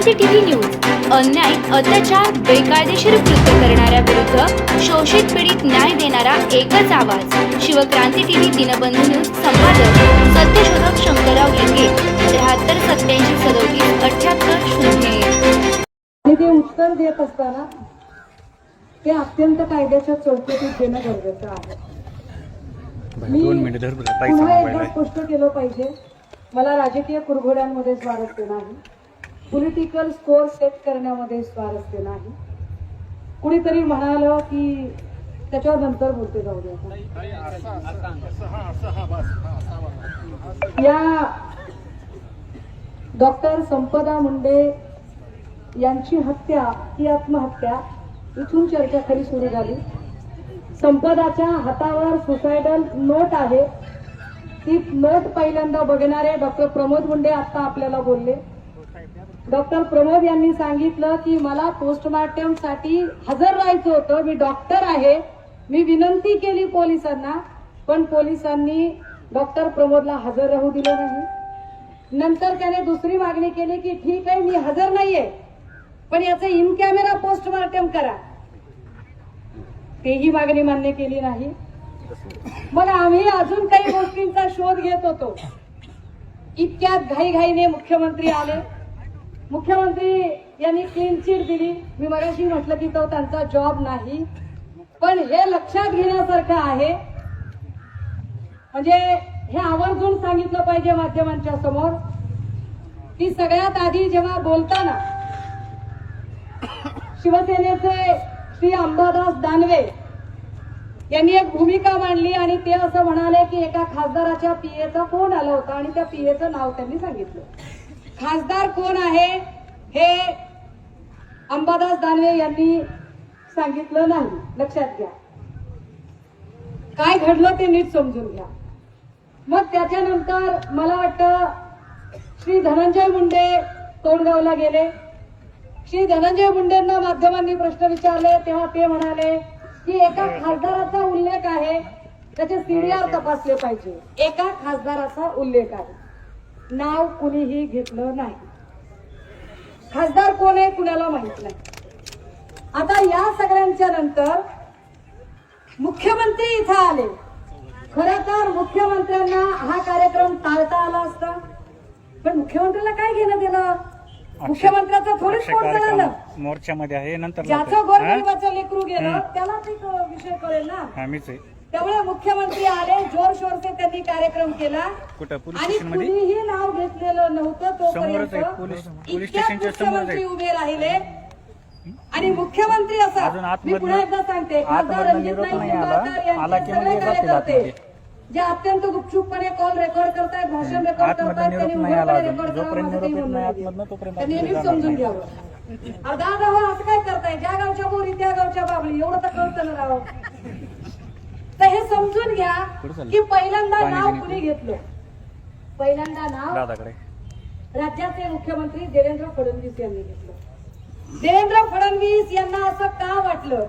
Shivkranti TV news. अन्याय अत्याचार बेकायदेशीर कृत्य करणाऱ्या विरुद्ध शोषित पीडित न्याय देणारा एकच आवाज. शिवक्रांती टीव्ही दिनबंधू न्यूज संपादक सत्यशोधक शंकरराव लिंगे त्र्याहत्तर सत्याऐंशी सदोतीस अठ्याहत्तर शून्य आणि ते उत्तर देत असताना ते अत्यंत कायद्याच्या चौकटीत देणं गरजेचं आहे. मी पुन्हा एकदा. स्पष्ट केलं पाहिजे. मला राजकीय कुरघोड्यांमध्ये स्वारस्य नाही पॉलिटिकल स्कोर सेट करण्यामध्ये स्वारस्य नाही. कुणीतरी म्हणालं की त्याच्यावर नंतर बोलते जाऊ द्या या डॉक्टर संपदा मुंडे यांची हत्या ही आत्महत्या इथून चर्चा खरी सुरू झाली. संपदाच्या हातावर सुसायडल नोट आहे. ती नोट पहिल्यांदा बघणारे डॉक्टर प्रमोद मुंडे आता आपल्याला बोलले. डॉक्टर प्रमोद यांनी सांगितलं की मला पोस्टमार्टमसाठी हजर राहायचं होतं. मी डॉक्टर आहे. मी विनंती केली पोलिसांना पण पोलिसांनी डॉक्टर प्रमोदला हजर राहू दिलं नाही. नंतर त्याने दुसरी मागणी केली की ठीक आहे मी हजर नाहीये. पण याचं इन कॅमेरा पोस्टमार्टम करा. तेही मागणी मान्य केली नाही. मग आम्ही अजून काही गोष्टींचा शोध घेत होतो. इतक्यात घाईघाईने मुख्यमंत्री आले. मुख्यमंत्री यांनी क्लीन चिट दिली. मी मगाशी म्हटलं की तो त्यांचा जॉब नाही. पण हे लक्षात घेण्यासारखं आहे. म्हणजे हे आवर्जून सांगितलं पाहिजे माध्यमांच्या समोर. की सगळ्यात आधी जेव्हा बोलताना शिवसेनेचे श्री अंबादास दानवे यांनी एक भूमिका मांडली आणि ते असं म्हणाले की एका खासदाराच्या पीएचा फोन आला होता आणि त्या पीएचं नाव त्यांनी सांगितलं. खासदार कोण आहे हे अंबादास दानवे यांनी सांगितलं नाही. लक्षात घ्या. काय घडलं ते नीट समजून घ्या. मग त्याच्यानंतर मला वाटतं श्री धनंजय मुंडे तोंडगावला गेले. श्री धनंजय मुंडेंना माध्यमांनी प्रश्न विचारले तेव्हा ते म्हणाले की एका खासदाराचा उल्लेख आहे त्याचे सीडीआर तपासले पाहिजे. एका खासदाराचा उल्लेख आहे. नाव कुणीही घेतलं नाही. खासदार कोण आहे कुणाला माहीत नाही. आता या सगळ्यांच्या नंतर मुख्यमंत्री इथं आले. खर तर मुख्यमंत्र्यांना हा कार्यक्रम टाळता आला असता. पण मुख्यमंत्र्याला काय घेणं देणं? मुख्यमंत्र्याचं थोडीच कोण झालं. मोर्चामध्ये आहे नंतर ज्याचं? गोरगरिबाचं लेकरू गेलं त्याला ते विषय कळेल ना. त्यामुळे मुख्यमंत्री आले जोर शोरचे त्यांनी कार्यक्रम केला कुठं पोलीस आणि स्टेशनमध्ये कुणीही नाव घेतलेलं नव्हतं तोपर्यंत समोरच मुख्यमंत्री. उभे राहिले आणि मुख्यमंत्री असा मी पुन्हा एकदा सांगते खासदार रणजित नाईक सगळे ते कार्यकर्ते. जे अत्यंत गुपचूपपणे कॉल रेकॉर्ड करतायत भाषण रेकॉर्ड करतायत त्यांनी उघडपणे. रेकॉर्ड करा जोपर्यंत माझं काही निरोप येत म्हणणं नाही नाही. आतमधनं तोपर्यंत त्यांनी आपण नीट जाणार समजून. घ्यावं अर्धा अर्धा हो असं काय करताय ज्या गावच्या बोरी त्या गावच्या बाबळी एवढं तर कळतं ना राव तर हे समजून घ्या? की पहिल्यांदा नाव कुणी घेतलं? पहिल्यांदा नाव राज्याचे मुख्यमंत्री देवेंद्र फडणवीस यांनी घेतलं. देवेंद्र फडणवीस यांना असं का वाटलं?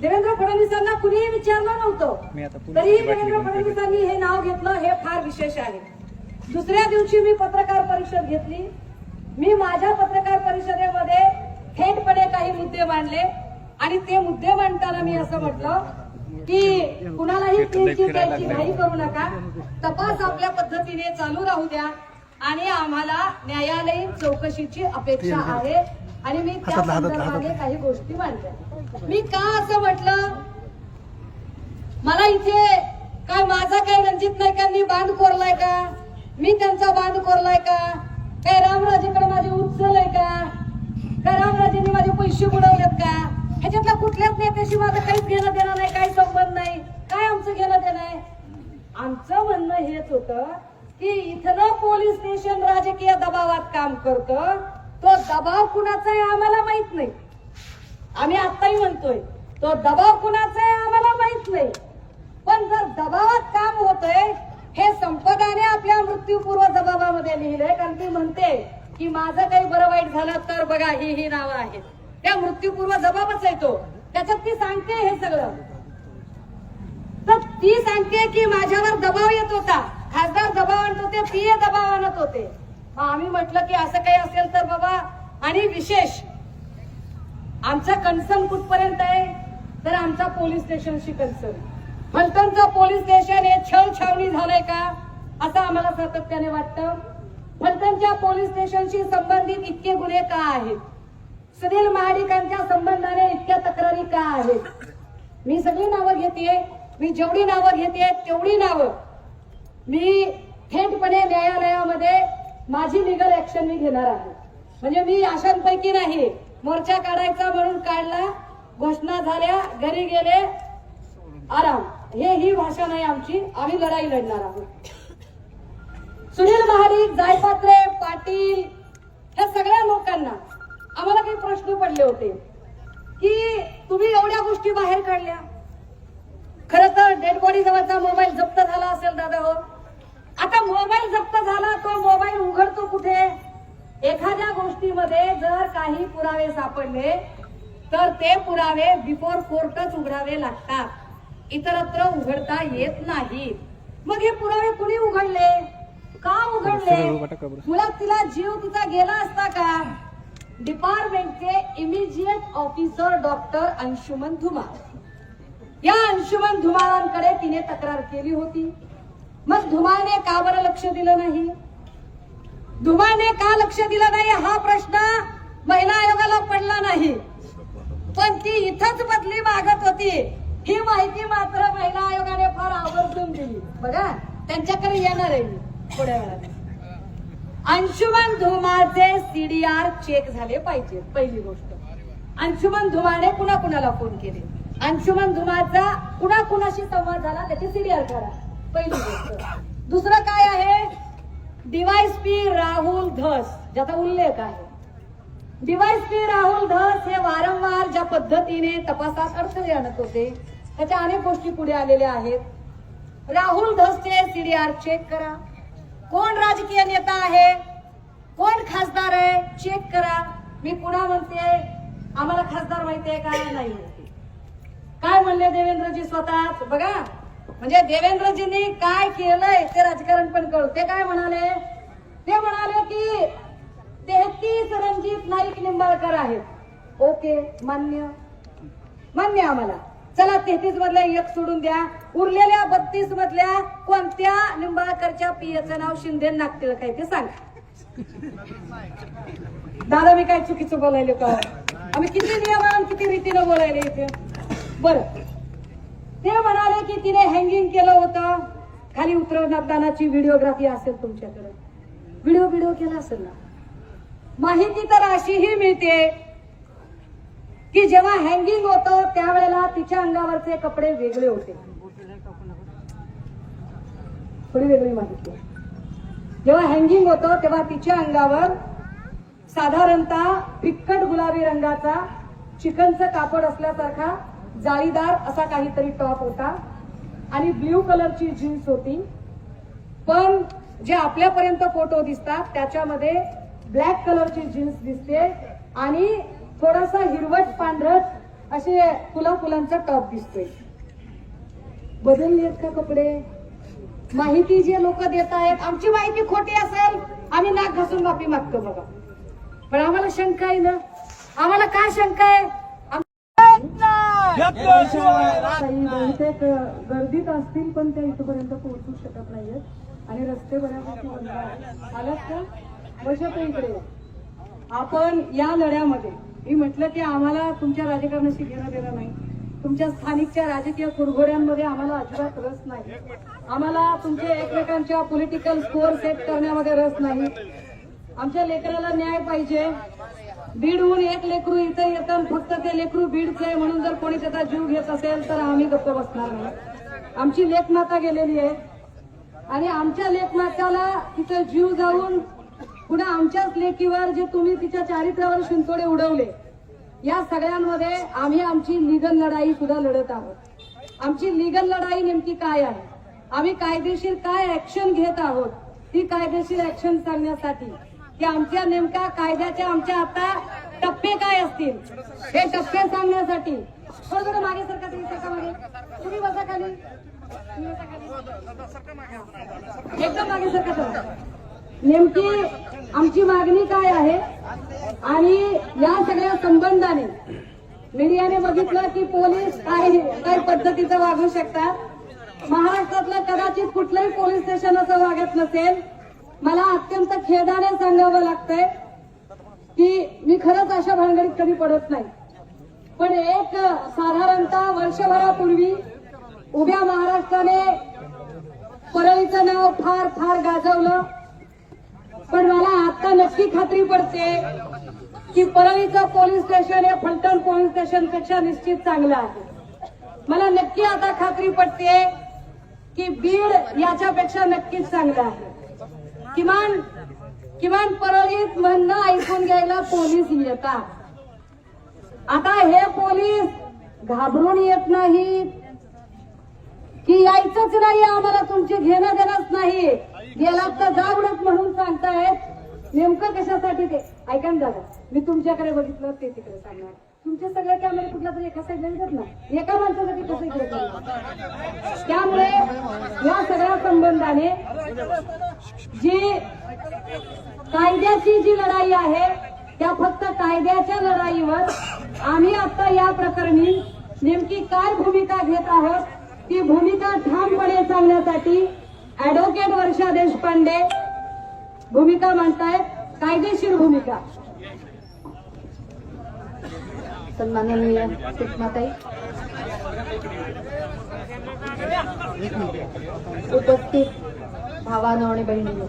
देवेंद्र फडणवीसांना कुणीही विचारलं नव्हतं. बाटली देवेंद्र फडणवीसांनी हे नाव घेतलं हे फार विशेष आहे. दुसऱ्या दिवशी मी पत्रकार परिषद घेतली. मी माझ्या पत्रकार परिषदेमध्ये थेटपणे काही मुद्दे मांडले आणि ते मुद्दे मांडताना मी असं म्हटलं की कुणालाही द्यायची घाई करू नका. तपास आपल्या पद्धतीने चालू राहू द्या. आणि आम्हाला न्यायालयीन चौकशीची अपेक्षा आहे. आणि मी त्या संदर्भाने काही गोष्टी मांडल्या. मी का असं म्हटलं? मला इथे काय माझा काय रणजित नाईकांनी बांध कोरलाय का? मी त्यांचा बांध कोरलाय का? काय रामराजेकडे माझे उचल आहे का? काय रामराजेंनी माझे पैसे बुडवलेत का? ह्याच्यातल्या कुठल्याच नेत्याशी माझं काहीच घेणं देणं नाही काही करत नाही. काय आमचं घेणं देणं आहे? आमचं म्हणणं हेच होतं की इथलं पोलीस स्टेशन राजकीय दबावात काम करतं. तो दबाव कुणाचा आहे आम्हाला माहीत नाही. आम्ही आत्ताही म्हणतोय तो दबाव कुणाचा आहे आम्हाला माहीत नाही. पण जर दबावात काम होतंय हे संपदाने आपल्या मृत्यूपूर्व जबाबामध्ये लिहिलंय. कारण ती म्हणते की माझं काही बरं वाईट झालं तर बघा ही ही नावं आहेत. त्या मृत्यूपूर्व जबाबच आहे तो. त्याच्यात ती सांगते हे सगळं. ती सांगते की माझ्यावर दबाव येत होता. खासदार दबाव आणत होते पीए दबाव आणत होते. मग आम्ही म्हटलं की असं काही असेल तर बाबा आणि विशेष आमचा कन्सर्न कुठपर्यंत आहे? तर आमचा पोलीस स्टेशनशी कन्सर्न. फलटणचं पोलीस स्टेशन हे छळ छावणी झालंय का? असं आम्हाला सातत्याने वाटतं. फलटणच्या पोलीस स्टेशनशी संबंधित इतके गुन्हे का आहेत? सुनील महाडिकांच्या संबंधाने इतक्या तक्रारी का आहेत? मी सगळी नावं घेते मी जेवढी नावं घेते तेवढी नावं. मी थेटपणे न्यायालयामध्ये माझी लिगल ऍक्शन मी घेणार आहे. म्हणजे मी अशांपैकी नाही मोर्चा काढायचा म्हणून काढला घोषणा झाल्या घरी गेले आराम. हे ही भाषा नाही आमची आम्ही लढाई लढणार आहोत. सुनील महाडिक जायपात्रे पाटील या सगळ्या लोकांना आम्हाला काही प्रश्न पडले होते की तुम्ही एवढ्या गोष्टी बाहेर काढल्या? खर तर डेड बॉडी जवळचा मोबाईल जप्त झाला असेल दादा हो. आता मोबाईल जप्त झाला तो मोबाईल उघडतो कुठे? एखाद्या गोष्टीमध्ये जर काही पुरावे सापडले तर ते पुरावे बिफोर कोर्टच उघडावे लागतात. इतरत्र उघडता येत नाही. मग हे पुरावे कुणी उघडले? का उघडले? मुळात तिला जीव तिचा गेला असता का? डिपार्टमेंटचे immediate officer doctor Anshuman Dhumal. या अंशुमन धुमाळांकडे तिने तक्रार केली होती. मग धुमाने का बरं लक्ष दिलं नाही? धुमाने का लक्ष दिलं नाही? हा प्रश्न महिला आयोगाला पडला नाही. पण ती इथंच बदली मागत होती. ही माहिती मात्र महिला आयोगाने फार आवर्जून दिली. बघा त्यांच्याकडे येणार आहे मी थोड्या वेळात अंशुमन धुमाचे सीडीआर चेक झाले पाहिजे पहिली गोष्ट. अंशुमन धुमाने कुणा कुणाला फोन केले? अंशुमन धुमाचा कुणा कुणाशी संवाद झाला त्याची सिरियल करा पहिली गोष्ट. दुसरं काय आहे? डिवाइस पी राहुल धस ज्याचा उल्लेख आहे. डिवाइस पी राहुल धस हे वारंवार ज्या पद्धतीने तपासात अडथळे आणत होते त्याच्या अनेक गोष्टी पुढे आलेल्या आहेत. राहुल धसचे सीडीआर चेक करा. कोण राजकीय नेता आहे? कोण खासदार आहे? चेक करा. मी पुन्हा म्हणते आम्हाला खासदार माहिती आहे का? नाही काय म्हणले देवेंद्रजी स्वतःच? बघा. म्हणजे देवेंद्रजींनी काय केलंय ते राजकारण पण कळू ते काय म्हणाले? ते म्हणाले की तेहतीस रणजित नाईक निंबाळकर आहेत. ओके मान्य. मान्य आम्हाला. चला तेहतीस मधल्या एक सोडून द्या. उरलेल्या बत्तीस मधल्या कोणत्या निंबाळकरच्या पियाचं नाव शिंदे नागतील काय ते सांगा. दादा मी काय चुकीचं बोलायले का? आम्ही किती नियमान किती रीतीनं बोलायले इथे? बर. ते म्हणाले की तिने हँगिंग केलं होतं. खाली उतरवतानाची व्हिडिओग्राफी असेल तुमच्याकडे. व्हिडिओ व्हिडिओ केला असेल ना? माहिती तर अशीही मिळते की जेव्हा हँगिंग होतं त्यावेळेला तिच्या अंगावरचे कपडे वेगळे होते. थोडी वेगळी माहिती. आहे. जेव्हा हँगिंग होतं तेव्हा तिच्या अंगावर साधारणतः फिक्कट गुलाबी रंगाचा चिकनचं कापड असल्यासारखा जाळीदार असा काहीतरी टॉप होता. आणि ब्ल्यू कलरची जीन्स होती. पण जे आपल्यापर्यंत फोटो दिसतात त्याच्यामध्ये ब्लॅक कलरची जीन्स दिसते आणि थोडासा हिरवट पांढरट असे फुला फुलांचा टॉप दिसतोय. बदलली आहेत का कपडे? माहिती जे लोक देत आहेत आमची माहिती खोटी असेल आम्ही नाक घासून माफी मागतो बघा. पण आम्हाला शंका आहे ना? आम्हाला काय शंका आहे? काही बहुतेक गर्दीत असतील पण त्या इथपर्यंत पोहोचू शकत नाहीयेत. आणि रस्ते बऱ्यापैकी बंद आहेत. आलात का? इकडे आपण या लढ्यामध्ये मी म्हटलं की आम्हाला तुमच्या राजकारणाशी घेणं देणं नाही. तुमच्या स्थानिकच्या राजकीय कुरघोड्यांमध्ये आम्हाला अजिबात रस नाही. आम्हाला तुमचे एकमेकांच्या पॉलिटिकल स्कोअर सेट करण्यामध्ये रस नाही. आमच्या लेकराला न्याय पाहिजे. बीडहून एक लेकरू इथं येतं फक्त ते लेकरू बीडचं आहे म्हणून जर कोणी त्याचा जीव घेत असेल तर आम्ही गप्प बसणार नाही. आमची लेखमाता गेलेली आहे. आणि आमच्या लेखमाताला तिथं जीव जाऊन पुन्हा आमच्याच लेखीवर जे तुम्ही तिच्या चारित्र्यावर शिंतोडे उडवले या सगळ्यांमध्ये आम्ही आमची लिगल लढाई सुद्धा लढत आहोत. आमची लिगल लढाई नेमकी काय आहे? आम्ही कायदेशीर काय ऍक्शन घेत आहोत? ती कायदेशीर ऍक्शन सांगण्यासाठी की आमच्या नेमक्या कायद्याच्या आमच्या आता टप्पे काय असतील? हे टप्पे सांगण्यासाठी. थोडं थोडं मागे सरकार तुम्ही सरका मागे. तुम्ही बसा खाली. एकदम मागे सरका सर नेमकी आमची मागणी काय आहे? आणि या सगळ्या संबंधाने मीडियाने बघितलं की पोलीस काही काही पद्धतीचं वागू शकतात. महाराष्ट्रातलं कदाचित कुठलंही पोलीस स्टेशन असं वागत नसेल. मला अत्यंत खेदाने सांगावं लागतंय की मी खरंच अशा भानगडीत कधी पडत नाही. पण एक साधारणतः वर्षभरापूर्वी उभ्या महाराष्ट्राने परळीचं नाव फार फार गाजवलं. पण मला आता नक्की खात्री पडते की परळीचं पोलीस स्टेशन हे फलटण पोलीस स्टेशनपेक्षा निश्चित चांगलं आहे. मला नक्की आता खात्री पडते की बीड याच्यापेक्षा नक्कीच चांगलं आहे. किमान किमान परळीत म्हणणं ऐकून घ्यायला पोलीस येतात. आता हे पोलीस घाबरून येत नाहीत. की यायचंच नाही आम्हाला तुमची घेणं देणंच नाही. गेलात तर जावडत म्हणून सांगतायत. नेमकं कशासाठी ते? ऐका ना दादा मी तुमच्याकडे बघितलं ते तिकडे सांगणार. तुमचे सगळे कॅमेरे कुठल्या तरी एका साईडला येतात ना? एका माणसासाठी कसं इकडे त्यामुळे या सगळ्या संबंधाने जी कायद्याची जी लढाई आहे त्या फक्त कायद्याच्या लढाईवर आम्ही आता या प्रकरणी नेमकी काय भूमिका घेत आहोत ती भूमिका ठामपणे सांगण्यासाठी ऍडव्होकेट वर्षा देशपांडे भूमिका मांडतायत. कायदेशीर भूमिका. सन्माननीय सुषमाताई. उपस्थित भावानो आणि बहिणीनो.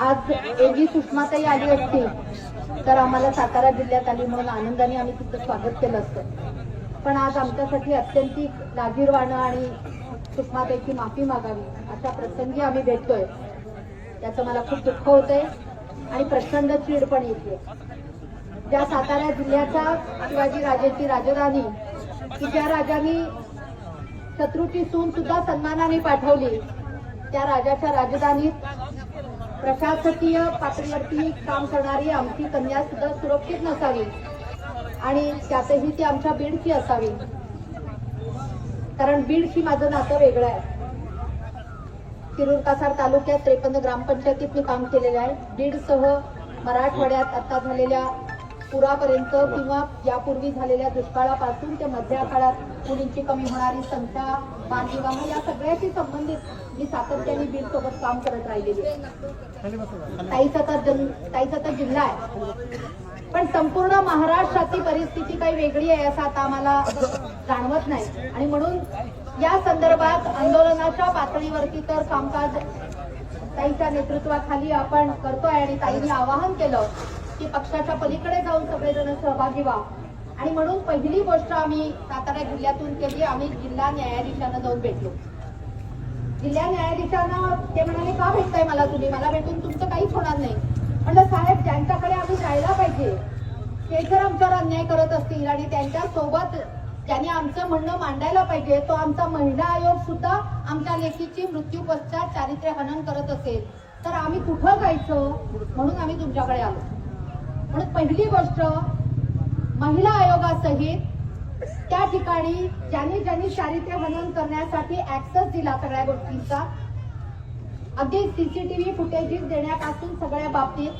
आज एवढी सुषमाताई आली असती तर आम्हाला सातारा जिल्ह्यात आली म्हणून आनंदाने आम्ही तिचं स्वागत केलं असतं. पण आज आमच्यासाठी अत्यंतिक लाजीरवाणं आणि सुषमाताईची माफी मागावी अशा प्रसंगी आम्ही भेटतोय. त्याचं मला खूप दुःख होतंय आणि प्रचंड चीड पण येते. ज्या सातारा जिल्ह्याच्या शिवाजी राजेची राजधानी की ज्या राजांनी शत्रूची सून सुद्धा सन्मानाने पाठवली. त्या राजाच्या राजधानीत प्रशासकीय पातळीवरती काम करणारी आमची कन्या सुद्धा सुरक्षित नसावी आणि त्यातही ती आमच्या बीडची असावी. कारण बीडशी माझं नातं वेगळं आहे. शिरूर कासार तालुक्यात त्रेपन्न ग्रामपंचायतीत मी काम केलेलं आहे. बीडसह मराठवाड्यात आता झालेल्या पुरापर्यंत किंवा यापूर्वी झालेल्या दुष्काळापासून ते मधल्या काळात मुलींची कमी होणारी संख्या बालविवाह या सगळ्याशी संबंधित मी सातत्याने बीड सोबत काम करत राहिलेली ताईचा जन ताईचा तर जिल्हा आहे. पण संपूर्ण महाराष्ट्रातली परिस्थिती काही वेगळी आहे असं आता आम्हाला जाणवत नाही. आणि म्हणून या संदर्भात आंदोलनाच्या पातळीवरती तर कामकाज ताईच्या नेतृत्वाखाली आपण करतोय आणि ताईने आवाहन केलं. की पक्षाच्या पलीकडे जाऊन सगळेजण सहभागी व्हा. आणि म्हणून पहिली गोष्ट आम्ही सातारा जिल्ह्यातून केली आम्ही जिल्हा न्यायाधीशांना जाऊन भेटलो. जिल्हा न्यायाधीशांना ते म्हणाले का भेटताय मला तुम्ही? मला भेटून तुमचं काहीच होणार नाही. म्हणलं साहेब ज्यांच्याकडे आम्ही जायला पाहिजे ते जर आमच्यावर अन्याय करत असतील आणि त्यांच्यासोबत ज्यांनी आमचं म्हणणं मांडायला पाहिजे तो आमचा महिला आयोग सुद्धा आमच्या लेखीची मृत्यू पश्चात चारित्र्य हनन करत असेल. तर आम्ही कुठं जायचं? म्हणून आम्ही तुमच्याकडे आलो. म्हणून पहिली गोष्ट महिला आयोगासहित त्या ठिकाणी ज्यांनी ज्यांनी चारित्र्य हनन करण्यासाठी ऍक्सेस दिला सगळ्या गोष्टींचा अगदी सीसीटीव्ही फुटेजेस देण्यापासून सगळ्या बाबतीत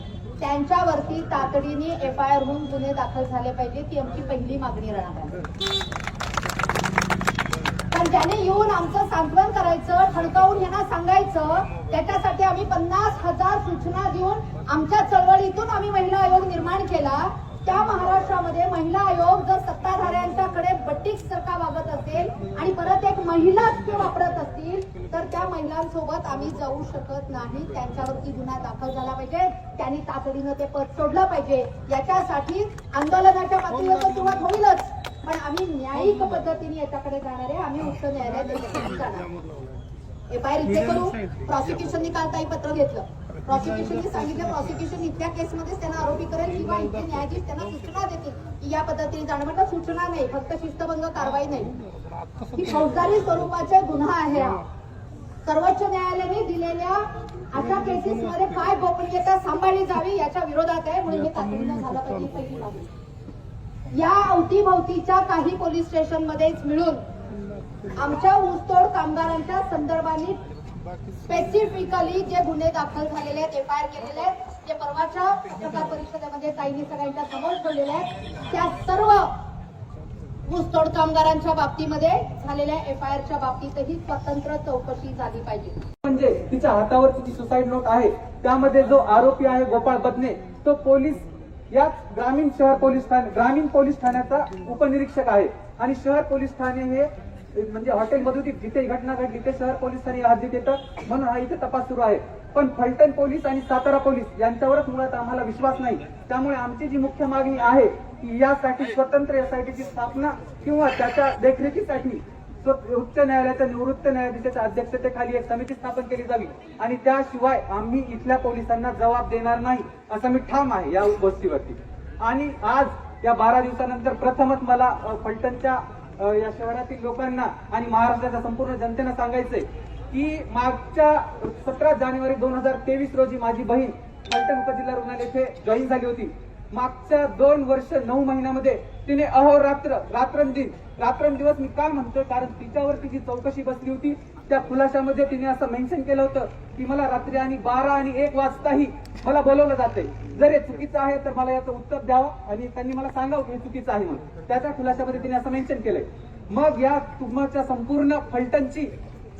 त्यांच्यावरती तातडीने एफ आय आर होऊन गुन्हे दाखल झाले पाहिजे ती आमची पहिली मागणी राहणार आहे. पण ज्याने येऊन आमचं सांत्वन करायचं ठणकावून यांना सांगायचं त्याच्यासाठी आम्ही पन्नास हजार सूचना देऊन आमच्या चळवळीतून आम्ही महिला आयोग निर्माण केला. त्या महाराष्ट्रामध्ये महिला आयोग जर सत्ताधाऱ्यांच्याकडे बट्टीक सरका वागत असेल आणि परत एक महिलाच ते वापरत असतील तर त्या महिलांसोबत आम्ही जाऊ शकत नाही. त्यांच्यावरती गुन्हा दाखल झाला पाहिजे. त्यांनी तातडीनं ते पद सोडलं पाहिजे. याच्यासाठी आंदोलनाच्या पातळीवर तर सुरुवात होईलच. पण आम्ही न्यायिक पद्धतीने याच्याकडे जाणार आहे आम्ही उच्च न्यायालयात जाणार एफ आय आर इथे करू. प्रॉसिक्युशननी काल काही पत्र घेतलं. प्रॉसिक्युशनने सांगितलं प्रॉसिक्युशन इथल्या केसमध्येच त्यांना आरोपी करेल किंवा इथे न्यायाधीश त्यांना सूचना देतील. की या पद्धतीने जाणं म्हटलं सूचना नाही. फक्त शिस्तभंग कारवाई नाही. ही फौजदारी स्वरूपाचा गुन्हा आहे हा. सर्वोच्च न्यायालयाने दिलेल्या अशा केसेस मध्ये काय गोपनीयता सांभाळली जावी याच्या विरोधात आहे. म्हणून हे तातडीनं झालं पाहिजे ही पहिली मागणी या अवतीभवतीच्या काही पोलीस स्टेशन मध्येच मिळून आमच्या ऊसतोड कामगारांच्या संदर्भाने स्पेसिफिकली जे गुन्हे दाखल झालेले आहेत एफ आय आर केलेले आहेत जे परवाच्या पत्रकार परिषदेमध्ये ताईंनी सगळ्यांच्या समोर ठेवलेले आहेत त्या सर्व ऊसतोड कामगारांच्या बाबतीमध्ये झालेल्या एफ आय आरच्या बाबतीतही स्वतंत्र चौकशी झाली पाहिजे. म्हणजे तिच्या हातावरची जी सुसाईड नोट आहे त्यामध्ये जो आरोपी आहे गोपाळ बदने तो पोलीस याच ग्रामीण शहर पोलीस ठाणे ग्रामीण पोलीस ठाण्याचा उपनिरीक्षक आहे. आणि शहर पोलीस ठाणे हे म्हणजे हॉटेलमधून जिथे घटना घडली ते शहर पोलीस ठाणे या हद्दीत म्हणून हा इथे तपास सुरू आहे. पण फलटण पोलीस आणि सातारा पोलीस यांच्यावरच मुळात आम्हाला विश्वास नाही. त्यामुळे आमची जी मुख्य मागणी आहे की यासाठी स्वतंत्र एसआयटीची स्थापना किंवा त्याच्या देखरेखीसाठी स्व- उच्च न्यायालयाच्या निवृत्त न्यायाधीशाच्या अध्यक्षतेखाली एक समिती स्थापन केली जावी. आणि त्याशिवाय आम्ही इथल्या पोलिसांना जबाब देणार नाही असं मी ठाम आहे या गोष्टीवरती आणि आज या बारा दिवसानंतर प्रथमच मला फलटणच्या या शहरातील लोकांना आणि महाराष्ट्राच्या संपूर्ण जनतेनं सांगायचंय की मागच्या सतरा जानेवारी दोन हजार तेवीस रोजी माझी बहीण फलटण उपजिल्हा रुग्णालय येथे जॉईन झाली होती. मागच्या दोन वर्ष नऊ महिन्यामध्ये तिने अहोरात्र रात्रंदिन रात्रंदिवस मी काय म्हणतोय कारण तिच्यावरती जी चौकशी बसली होती त्या खुलाशामध्ये तिने असं मेन्शन केलं होतं की मला रात्री आणि बारा आणि एक वाजताही मला बोलवलं जाते जर हे चुकीचं आहे तर मला याचं उत्तर द्यावं आणि त्यांनी मला सांगावं की हे चुकीचं आहे म्हणून. त्याच्या खुलाशामध्ये तिने असं मेन्शन केलंय. मग या तुमच्या संपूर्ण फलटणची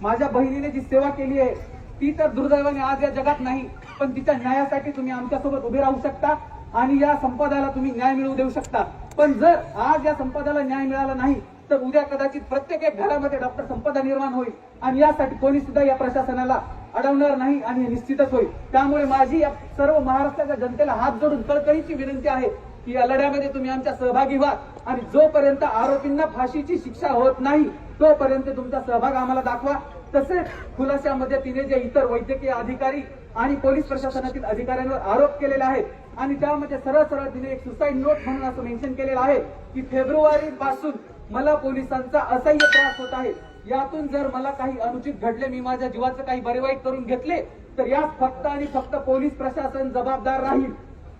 माझ्या बहिणीने जी सेवा केली आहे ती तर दुर्दैवाने आज या जगात नाही पण तिच्या न्यायासाठी तुम्ही आमच्यासोबत उभे राहू शकता. आणि या संपदाला तुम्ही न्याय मिळवू देऊ शकता. पण जर आज या संपदाला न्याय मिळाला नाही तर उद्या कदाचित प्रत्येक एक घरामध्ये डॉक्टर संपदा निर्माण होईल. आणि यासाठी कोणी सुद्धा या प्रशासनाला अडवणार नाही आणि निश्चितच होईल. त्यामुळे माझी या सर्व महाराष्ट्राच्या जनतेला हात जोडून कळकळीची विनंती आहे की या लढ्यामध्ये तुम्ही आमच्या सहभागी व्हा. आणि जोपर्यंत आरोपींना फाशीची शिक्षा होत नाही तोपर्यंत तुमचा सहभाग आम्हाला दाखवा. तसेच खुलाशामध्ये तिने जे इतर वैद्यकीय अधिकारी आणि पोलीस प्रशासनातील अधिकाऱ्यांवर आरोप केलेले आहेत आणि त्यामध्ये सरळ सरळ तिने एक सुसाईड नोट म्हणून असं मेन्शन केलेलं आहे की फेब्रुवारी पासून मला पोलिसांचा असह्य त्रास होत आहे. यातून जर मला काही अनुचित घडले मी माझ्या जीवाचं काही बरे वाईट करून घेतले तर यात फक्त आणि फक्त पोलीस प्रशासन जबाबदार राहील.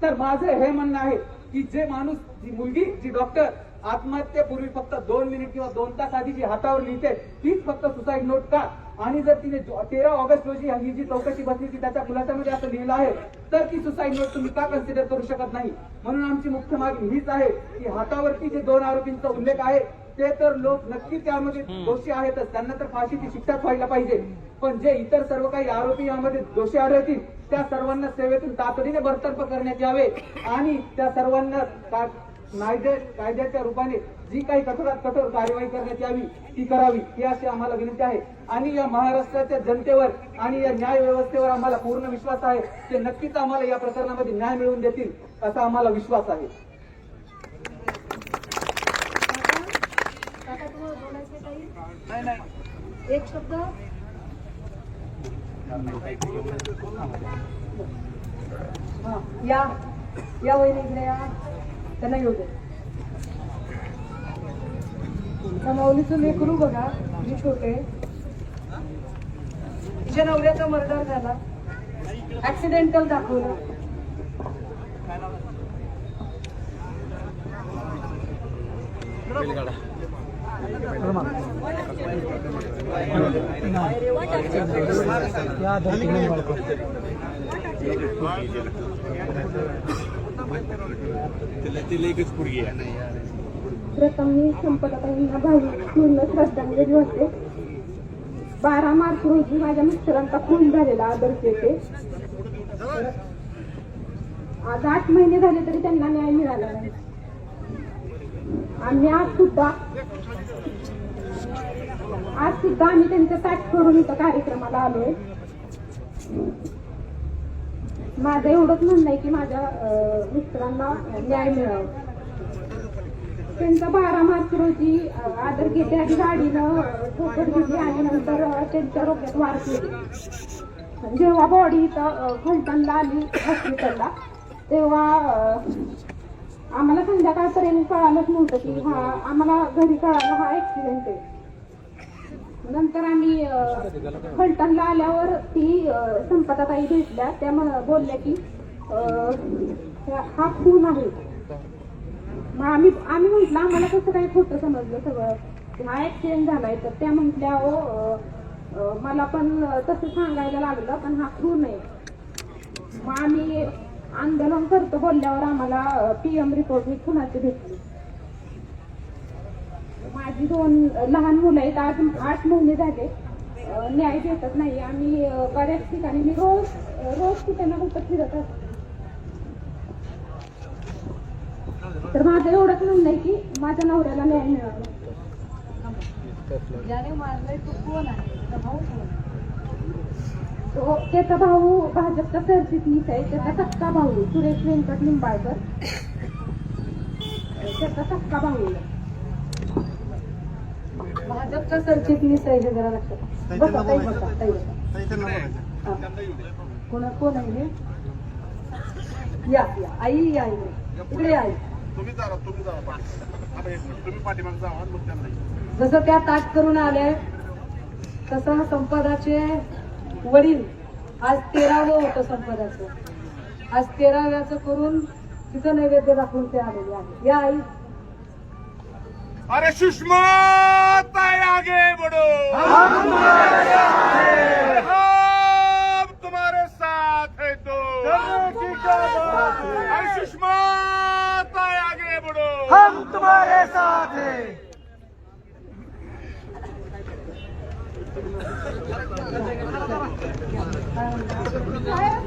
तर माझं हे म्हणणं आहे की जे माणूस जी मुलगी जी डॉक्टर आत्महत्येपूर्वी फक्त दोन मिनिट किंवा दोन तास आधी जी हातावर लिहिते तीच फक्त सुसाईड नोट का? आणि जर तिने तेरा ऑगस्ट रोजी ही जी चौकशी बसली ती त्याच्या खुलाशामध्ये असं लिहिलं आहे तर ती सुसाईड नोट तुम्ही का कन्सिडर करू शकत नाही? म्हणून आमची मुख्य मागणी हीच आहे की हातावरती जे दोन आरोपींचा उल्लेख आहे ते तर लोक नक्की त्यामध्ये दोषी आहेतच त्यांना तर फाशीची शिक्षाच व्हायला पाहिजे. पण जे इतर सर्व काही आरोपी यामध्ये दोषी आढळतील त्या सर्वांना सेवेतून तातडीने बडतर्फ करण्यात यावे. आणि त्या सर्वांना कायद्याच्या रूपाने जी काही कठोरात कठोर कार्यवाही करण्यात यावी ती करावी ही अशी आम्हाला विनंती आहे. आणि या महाराष्ट्राच्या जनतेवर आणि या न्याय व्यवस्थेवर आम्हाला पूर्ण विश्वास आहे. ते नक्कीच आम्हाला या प्रकरणामध्ये न्याय मिळवून देतील असा आम्हाला विश्वास आहे. एक शब्द? हा, या या वहिनी इकडे या. त्यांना येऊ दे माऊलीचं लेकरू बघा मी छोटे. तिच्या नवऱ्याचा मर्डर झाला. ऍक्सिडेंटल दाखवलं. प्रथम मी संपदाताईंना भावी पूर्ण श्रद्धांजली वाटते बारा मार्च रोजी माझ्या मिस्टरांचा खून झालेला आदर्श येते आज आठ महिने झाले तरी त्यांना न्याय मिळाला नाही. आम्ही आज सुद्धा आज सुद्धा आम्ही त्यांच्या ताट करून इथं कार्यक्रमाला आलोय. माझं एवढंच म्हणणं आहे की माझ्या मित्रांना मिस्टरांना न्याय मिळावा. त्यांचा बारा मार्च रोजी आदर घेते आणि गाडीनं अ, ठोकर आणि नंतर त्यांच्या डोक्यात वार केली. जेव्हा बॉडी इथं फलटणला आली हॉस्पिटलला तेव्हा आम्हाला संध्याकाळपर्यंत कळालंच नव्हतं की हा आम्हाला घरी कळालं हा ऍक्सिडेंट आहे. नंतर आम्ही अ, फलटणला आल्यावर ती अ, संपदाताई भेटल्या. त्या बोलल्या की हा खून आहे. मग आम्ही आम्ही म्हटलं आम्हाला कसं काय खोटं समजलं सगळं? हा ऍक्सिडेंट झालाय तर त्या म्हटल्या हो मला पण तसं सांगायला लागलं पण हा खून आहे. मग आम्ही आंदोलन करतो बोलल्यावर आम्हाला पीएम रिपोर्ट मी खुनाची भेटली? माझी दोन लहान मुलं आहेत आज आठ महिने झाले न्याय भेटत नाही. आम्ही बऱ्याच ठिकाणी मी रोज रोज कुठे ना कुठं फिरत असतो. तर माझं एवढंच म्हणणं आहे की माझ्या नवऱ्याला न्याय मिळावा. ज्याने मारलंय तो कोण आहे? त्याचा भाऊ? तो त्याचा भाऊ भाजपचा सरचिटणीस आहे. त्याचा सक्का भाऊ सुरेश व्यंकट लिंबाळकर त्याचा सक्का भाऊ आहे. भाजपचा सरचिटणीस आहे हे जरा लक्षात बसा ताई बसा ताई बसा. हा. कोण कोण आहे हे? या या. आई या इकडे. आई. तुम्ही तुम्ही जा पाठीमागे. आता एक मिनिट तुम्ही पाठीमागे जावा मग त्यांना येऊ. जसं त्या ताट करून आले तसं संपदाचे वडील आज तेरावं होतं संपदाचं. आज तेराव्याचं करून तिचं नैवेद्य दाखवून ते आलेले आहे या आई. अरे सुषमा ताई आगे बढ़ो हम तुम्हारे साथ है तो अरे सुषमा! हम तुम्हारे साथ है।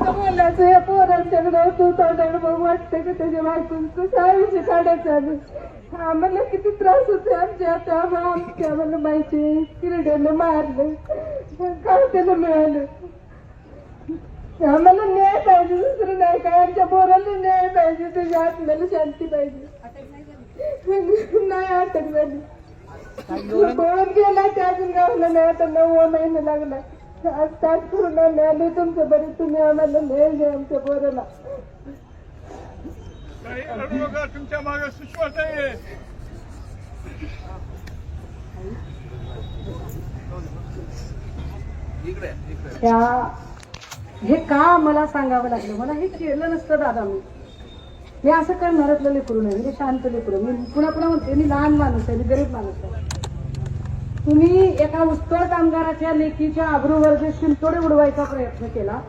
बोलायचं या पोरांच्याकडे तू तोंडाकडे बघ वाटतं की त्याच्या बायकोचं काय विषय काढायचा आम्हाला किती त्रास होते आमच्या आता आमच्या आम्हाला माहिती किरड्यानं मारलं काय त्याला मिळालं आम्हाला न्याय पाहिजे दुसरं नाही काय आमच्या पोराला न्याय पाहिजे तुझ्या आत्म्याला शांती पाहिजे. नाही अटक झाली. पळून गेला त्या अजून गावला नाही आता नववा महिना लागला. आज तास करून आले. तुमचं बरी तुम्ही आम्हाला न्याय द्या आमच्या पोराला. तुमच्या मागे ताई आहे? त्या हे का मला सांगावं लागलं? मला हे केलं नसतं दादा मी. हे असं काय करणारातलं लेकरू नाही. म्हणजे शांत लेकरू. मी पुन्हा पुन्हा म्हणते मी लहान माणूस आहे मी गरीब माणूस आहे. तुम्ही एका उस्तळ कामगाराच्या लेखीच्या आबरूवर जे शिंतोडे उडवायचा प्रयत्न केला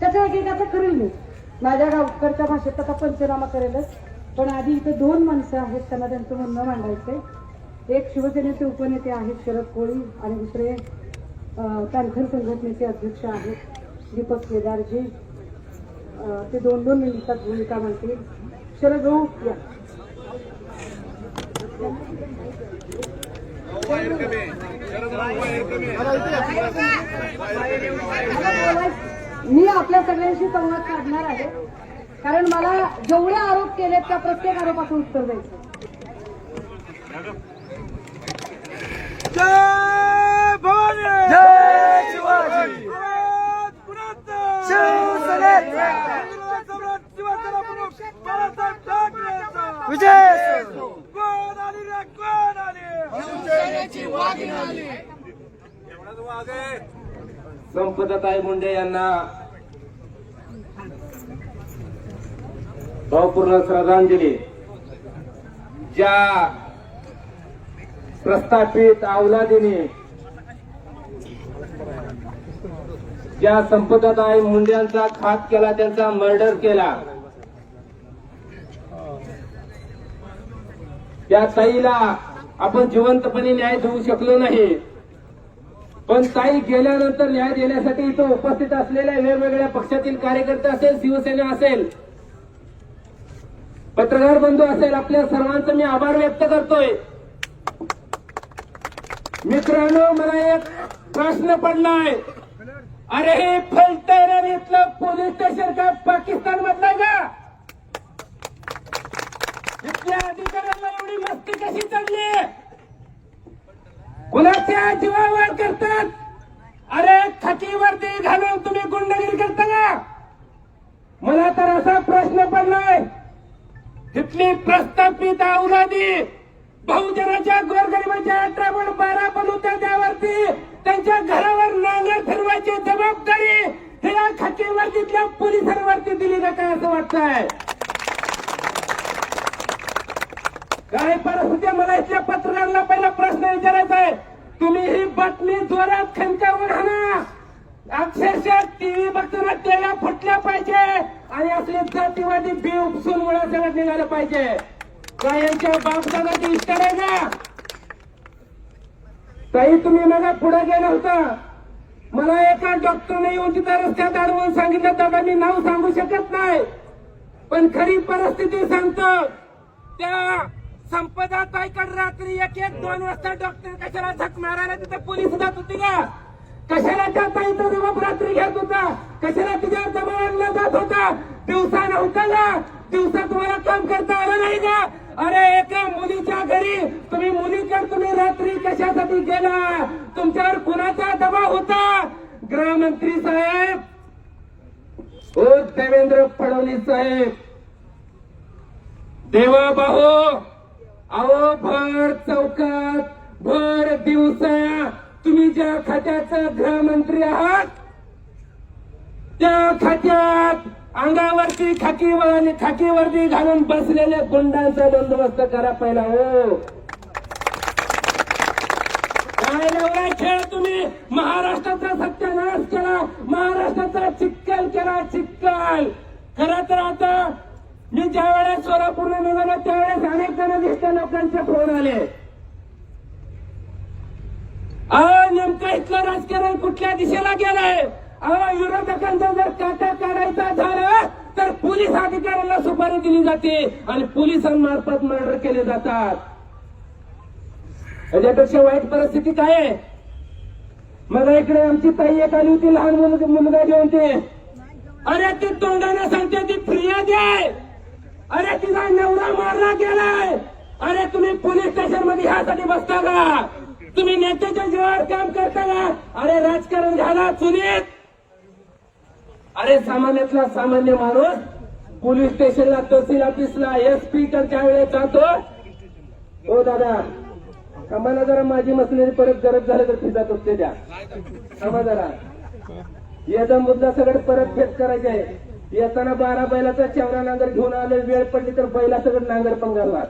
त्याचा एकेकाचा करेल मी. माझ्या गावकरच्या भाषेत त्याचा पंचनामा करेलच. पण आधी इथे दोन माणसं आहेत त्यांना त्यांचं म्हणणं मांडायचंय. एक शिवसेनेचे उपनेते आहेत शरद कोळी आणि दुसरे अं, संघटनेचे अध्यक्ष आहेत दीपक केदारजी. ते दोन दोन मिनिटात भूमिका मांडतील शरद भाऊ या. मी आपल्या सगळ्यांशी संवाद साधणार आहे. कारण मला जेवढे आरोप केलेत त्या प्रत्येक आरोपाचं उत्तर द्यायचं संपदाताई मुंडे यांना भावपूर्ण श्रद्धांजली. ज्या प्रस्थापित अवलादीने ज्या संपदाताई मुंड्यांचा खात केला त्यांचा मर्डर केला त्या ताईला आपण जिवंतपणे न्याय देऊ शकलो नाही. पण ताई गेल्यानंतर न्याय देण्यासाठी इथं उपस्थित असलेल्या वेगवेगळ्या पक्षातील कार्यकर्ते असेल शिवसेना असेल पत्रकार बंधू असेल आपल्या सर्वांचा मी आभार व्यक्त करतोय. मित्रांनो मला एक प्रश्न पडलाय. अरे हे फलटण इथलं पोलीस स्टेशन का पाकिस्तान मधलं का? इथल्या अधिकाऱ्यांना एवढी मस्ती कशी चढली कुणाच्या जीवावर करतात. अरे खाकीवरती घालून तुम्ही गुंडगिरी करता का? मला तर असा प्रश्न पडलाय. तिथली प्रस्थापित औलादी बहुजनाच्या गोरगरिबाच्या अठरा पण बारा पण होत्या त्यावरती. त्यांच्या घरावर नांगर फिरवायची जबाबदारी हे या खाकीवर्दीतल्या पोलिसांवरती दिली ना काय असं वाटतंय. काय परिस्थिती मला इथल्या पत्रकारांना पहिला प्रश्न विचारायचा आहे. जोरात खंतावर हाना अक्षरशः टीव्ही बघताना तेला फुटल्या पाहिजे. आणि असले जातीवादी बी उपसून मुळात निघालं पाहिजे. का यांच्या बापदादाची इष्टर आहे का ताई तुम्ही मला पुढे गेला होता. मला एका डॉक्टरने येऊन तिथं रस्त्यात अडवून सांगितलं दादा मी नाव सांगू शकत नाही. पण खरी परिस्थिती सांगतो. त्या संपदा ताईकडे रात्री एक एक दोन वाजता डॉक्टर कशाला झक मारायला तिथे पोलीस जात होती का? कशाला त्या ताईचा जबाब रात्री घेत होता? कशाला तिच्या दबाव आणला जात होता? दिवसा नव्हता ना दिवसा तुम्हाला काम करता आलं नाही का? अरे एका मुलीच्या घरी तुम्ही मुलीकडे तुम्ही रात्री कशासाठी गेला? तुमच्यावर कुणाचा दबाव होता? गृहमंत्री साहेब. हो देवेंद्र फडणवीस साहेब. देवा बाहो अहो भर चौकात भर दिवसा तुम्ही ज्या खात्याचं गृहमंत्री आहात त्या खात्यात अंगावरती खाकी आणि खाकी वर्दी घालून बसलेल्या गुंडांचा बंदोबस्त करा पहिला हो. काय एवढा खेळ तुम्ही? महाराष्ट्राचा सत्यानाश केला महाराष्ट्राचा चिक्कल केला चिक्कल खरं तर आता मी ज्या वेळेस सोलापूरला निघालो त्यावेळेस अनेक जण दिसत्या लोकांचे फोन आले. अहो नेमकं इथलं राजकारण कुठल्या दिशेला गेलंय? अहो विरोधकांचा जर काटा काढायचा झाला तर पोलीस अधिकाऱ्यांना सुपारी दिली जाते आणि पोलिसांमार्फत मर्डर केले जातात. याच्यापेक्षा वाईट परिस्थिती काय आहे? मग इकडे आमची ताई एक आली होती लहान मुलगा मुलगा घेऊन ते. अरे ते तोंडाने सांगते ती फ्रिया आहे. अरे तिचा नवरा मारला गेलाय. अरे तुम्ही पोलीस स्टेशनमध्ये ह्यासाठी बसता का? तुम्ही नेत्याच्या जीवावर काम करता का? अरे राजकारण झाला चुलीत. अरे सामान्यातला सामान्य माणूस पोलीस स्टेशनला तहसील ऑफिसला एसपी तर वेळेस जातो. हो दादा. आम्हाला जरा माझी मसलेली परत गरज झालं तर फिजात असते द्या. थांबा जरा. याचा मुद्दा सगळं परत फेट करायचा आहे येताना बारा बैलाचा चेवरा नांगर घेऊन आले वेळ पडली तर बैला सगळं नांगर घालणार